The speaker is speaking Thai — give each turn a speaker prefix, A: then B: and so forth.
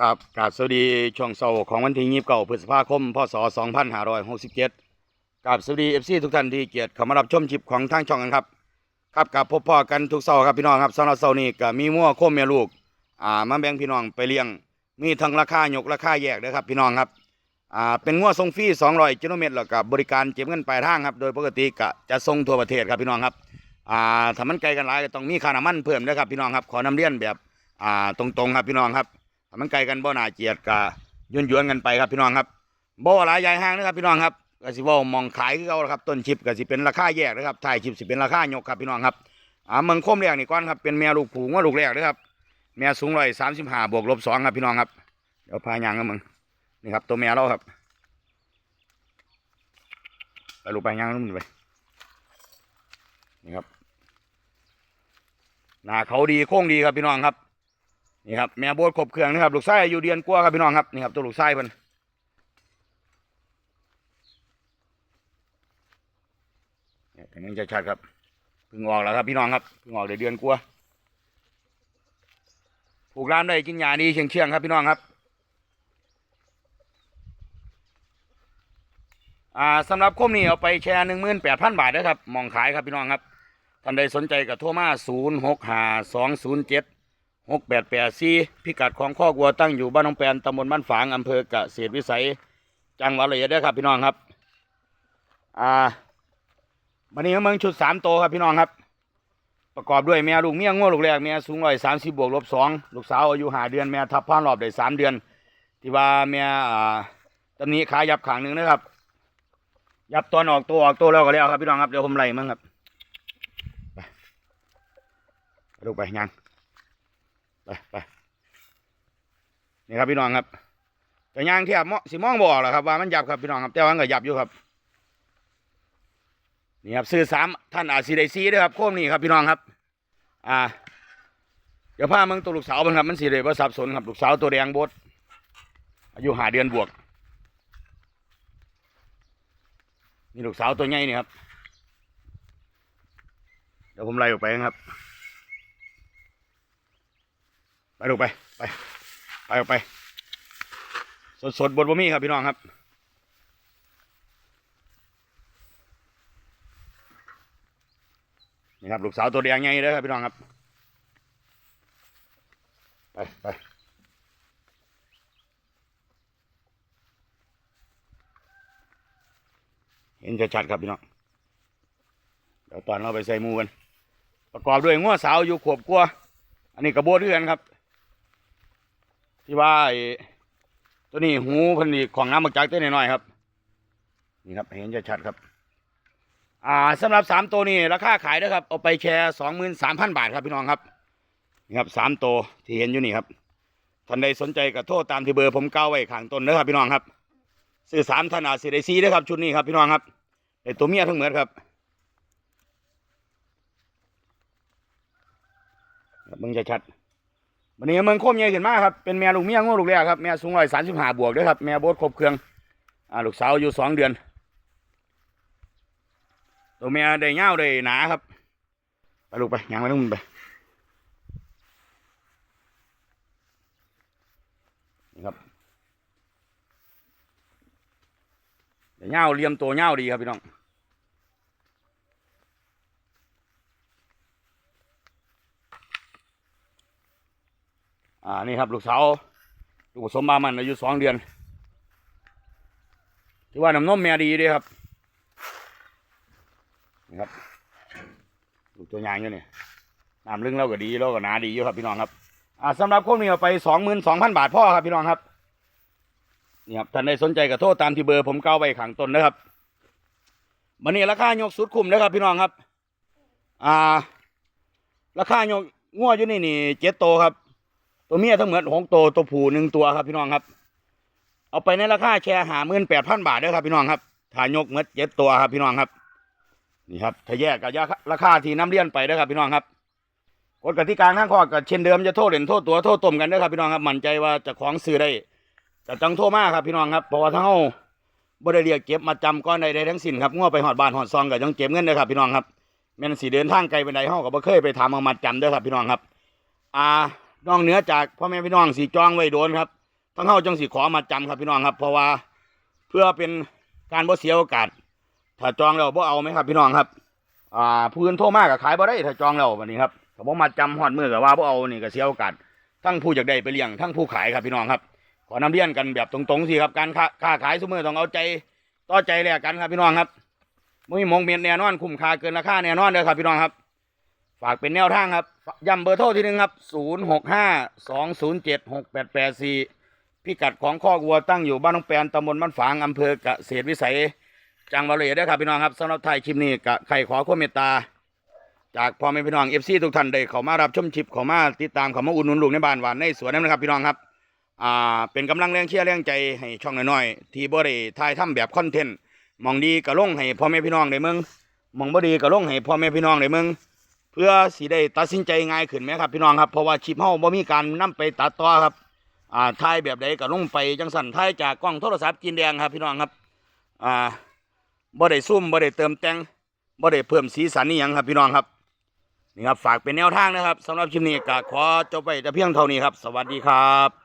A: ครับกราบสวัสดีช่วงเช้าของวันที่ยีิบเก้าพฤษภาคม พศสองพันห้าร้อยหกสิบเจ็ดกราบสวัสดีเอฟซีทุกท่านที่เกียรติเข้ามารับชมชิปของทางช่องกันครับ ครับกับพบพ่อกันทุกเช้าครับพี่น้องครับสำหรับเช้านี้ก็มีมั่วโคมแม่ลูก อ่ามาแบ่งพี่น้องไปเลี้ยง มีทั้งราคาหยกราคาแยกนะครับพี่น้องครับ อ่าเป็นงัวทรงฟรี200กิโลเมตรแล้วก็บบริการเก็บเงินปลายทางครับ โดยปกติก็จะส่งทั่วประเทศครับพี่น้องครับ อ่าถ้ามันไกลกันหลายก็ต้องมีค่าน้ำมันเพิ่มนะครับพี่น้องครับ ขอนำเรียนแบบ อ่าตรงๆครับพี่น้องครับ มันไกลกันบ่หนาเกลียดกะยวนยวนกันไปครับพี่น้องครับบ่หลายใหญ่ห้างนะครับพี่น้องครับกสิว่ามองขายคือเอาละครับต้นชิปกสิเป็นราคาแยกนะครับท้ายชิปสิเป็นราคายกครับพี่น้องครับอ่าเมืองคมแรกนี่ก่อนครับเป็นแม่ลูกผูงว่าลูกแรกนะครับแม่สูงร้อยสามสิบห้าบวกลบสองครับพี่น้องครับเดี๋ยวพายางกันมึงนี่ครับตัวแม่เราครับไปลูกไปยางนู่นไปนี่ครับหน้าเขาดีโค้งดีครับพี่น้องครับ นี่ครับแม่โบดครบเครื่องนะครับลูกไส้อยู่เดือนกว่าครับพี่น้องครับนี่ครับตัวลูกไส้เพิ่นเนี่ยแต่มันจะชัดครับเพิ่งออกแล้วครับพี่น้องครับเพิ่งออกได้เดือนกว่าผูกร้านได้กินยาดีเชียงเชียงครับพี่น้องครับอ่าสำหรับคมนี้เอาไปแชร์หนึ่งหมื่นแปดพันบาทนะครับมองขายครับพี่น้องครับท่านใดสนใจกับโทรมาศูนย์หกห้าสองศูนย์เจ็ด หกแปดแปดสี่พิกัดของข้อกวัวตั้งอยู่บ้านหนองแปนตำบลบ้านฝางอำเภอกเกษตรวิสัย จังหวัดระยองเด้อครับพี่น้องครับ อ่าวันนี้เมืองชุดสามโตครับพี่น้องครับ ประกอบด้วยแม่ลูกเมียง้อลูกแรกแม่สูงร้อยสามสิบบวกลบสองลูกสาวอายุห้าเดือนแม่ทับผ่านรอบได้สามเดือน ที่ว่าแม่อ่าตำหนี้ขายับขางหนึ่งนะครับ ยับตอนออกตัวออกตัวแล้วก็แล้วครับพี่น้องครับเดี๋ยวผมไล่มั่งครับไปไปลูกไปยัง ไปไปนี่ครับพี่น้องครับแต่ยางเทียบมอสิมองบออกหรอครับว่ามันหยับครับพี่น้องครับแต่ว่ามันก็หยับอยู่ครับนี่ครับซื้อสามท่านอาจสีไดซีด้วยครับโค้มนี่ครับพี่น้องครับ อ่าเดี๋ยวพามึงตัวลูกสาวมันครับมันสีเลยว่าสับสนครับลูกสาวตัวแดงบดอายุหาเดือนบวกนี่ลูกสาวตัวใหญ่นี่ครับเดี๋ยวผมไล่ออกไปครับ ไปลูกไป ไป ไปออกไป สดสดบนบะมี่ครับพี่น้องครับ นี่ครับลูกสาวตัวแดงใหญ่เลยครับพี่น้องครับ ไปไปเห็นชัดๆครับพี่น้อง เดี๋ยวตอนเราไปใส่มูกัน ประกอบด้วยง้วสาวอยู่ขวบกลัว อันนี้กระโบดเรือนครับ ที่ว่าไอ้ตัวนี้หูพันนี่ของน้ำมักจักเต้นน่อยๆครับ นี่ครับ เห็นจะชัดครับ อ่าสำหรับสามตัวนี้ราคาขายนะครับ เอาไปแชร์สองหมื่นสามพันบาทครับพี่น้องครับ นี่ครับสามตัวที่เห็นอยู่นี่ครับท่านใดสนใจก็โทษตามที่เบอร์ผมก้าวไว้ข้างต้นนะครับพี่น้องครับซื้อสามท่านอาจสิได้ซีนะครับ ชุดนี้ครับพี่น้องครับไอตัวเมียทั้งหมดครับครับมึงจะชัด วันนี้เมืองโคมใหญ่ขึ้นมากครับเป็นแม่ลูกเมียงูลูกแรกครับแม่สูงร้อยสามสิบห้าบวกด้วยครับแม่โบดครบเครื่องอ่าลูกสาวอยู่สองเดือน ตัวแม่ได้เง่าได้หนาครับไปลูกไปยังไปลูกมันไปนี่ครับได้เง่าเลียมตัวเง่าดีครับพี่น้อง อ่านี่ครับลูกสาวลูกผสมบามันอายุสองเดือนที่ว่าน้ำนมแม่ดีด้วยครับนี่ครับลูกตัวยางอยู่นี่น้ำลึงเราก็ดีเราก็หนาดีอยู่ครับพี่น้องครับอ่าสำหรับพวกนี้เอาไปสองหมื่นสองพันบาทพ่อครับพี่น้องครับนี่ครับท่านใดสนใจก็โทษตามที่เบอร์ผมเก้าไว้ขังต้นนะครับมันนี่ราคายกสุดคุ้มนะครับ พี่น้องครับ อ่า ราคายกงัวอยู่นี่นี่เจ็ดโตครับ ตัวเมียทั้งหมดหกตัวตัวผู้หนึ่งตัวครับพี่น้องครับ เอาไปในราคาแชร์หาหมื่นแปดพันบาทด้อครับพี่น้องครับถ้ายกเมดเจ็ดตัวครับพี่น้องครับ นี่ครับถ้าแยกกับราคาที่น้ำเลี้ยนไปด้อครับพี่น้องครับกฎกติกาทางข้อกับเช่นเดิมจะโทษเหรียญโทษตัวโทษต้มกันด้อครับพี่น้องครับมั่นใจว่าจะของซื้อได้จะจังโทษมากครับพี่น้องครับเพราะว่าถ้าเฮาบ่ได้เรียกเก็บมาจำก้อนใดๆทั้งสิ้นครับงัวไปหอดบานหอดซองก็ต้องเก็บเงินเด้อครับพี่น้องครับแม่นสิเดินทางไกลไปไหนเฮาก็บ่เคยไปทำเอามาจำเด้อครับพี่น้องครับ อ่า นอกเหนือจากพ่อแม่พี่น้องสีจองไว้โดนครับทั้งเฮาจังสิขอมาจำครับพี่น้องครับ เพราะว่าเพื่อเป็นการบ่เสียโอกาสถ้าจองแล้วบ่เอาไหมครับ พี่น้องครับ อ่าผู้นโทรมาก็ขายบ่ได้ถ้าจองแล้ววันนี้ครับถ้าบ่มาจำฮอดมือก็ว่าบ่เอานี่ก็เสียโอกาสทั้งผู้อยากได้ไปเลี้ยงทั้งผู้ขายครับพี่น้องครับ ขอนำเรียนกันแบบตรงๆสิครับการค้าค้าขายซุมือต้องเอาใจต่อใจแลกกันครับพี่น้องครับมุ้ยมงเมียนแน่นอนคุ้มค่าเกินราคาแน่นอนเด้อครับพี่น้องครับ ฝากเป็นแนวทางครับ ย้ำเบอร์โทรที่หนึ่งครับศูนย์หกห้าสองศูนย์เจ็ดหกแปดแปดสี่พิกัดของข้อวัวตั้งอยู่บ้านน้องแปนตำบลบ้านฝางอำเภอเกษตรวิสัย จังหวัดเลยด้อครับพี่น้องครับสำหรับไทยคลิปนี้กะใครขอความเมตตา จากพ่อแม่พี่น้องเอฟซีทุกท่านได้เข้ามารับชมชิปเข้ามาติดตามเข้ามาอุดหนุนลูกในบ้านหวานในสวนนั่นนะครับพี่น้องครับอ่าเป็นกำลังแรงเชียร์แรงใจให้ช่องน้อยๆที่บ่ได้ถ่ายทำแบบคอนเทนต์มองดีก็ลงให้พ่อแม่พี่น้องได้เมืองมองบ่ดีก็ลงให้พ่อแม่พี่น้องได้เมือง เพื่อสิได้ตัดสินใจง่ายขึ้นไหมครับพี่น้องครับเพราะว่าชิปเฮาบ่มีการนํไปตัดต่อครับอ่าถ่ายแบบใดก็ลงไปจังสั่นถ่ายจากกล้องโทรศัพท์กินแดงครับพี่น้องครับอ่าบ่ได้ซุ่มบ่ได้เติมแต่งบ่ได้เพิ่มสีสันนี่ยังครับพี่น้องครับนี่ครับฝากเป็นแนวทางนะครับสำหรับคลิปนี้ก็ขอจบไปแต่เพียงเท่านี้ครับ สวัสดีครับ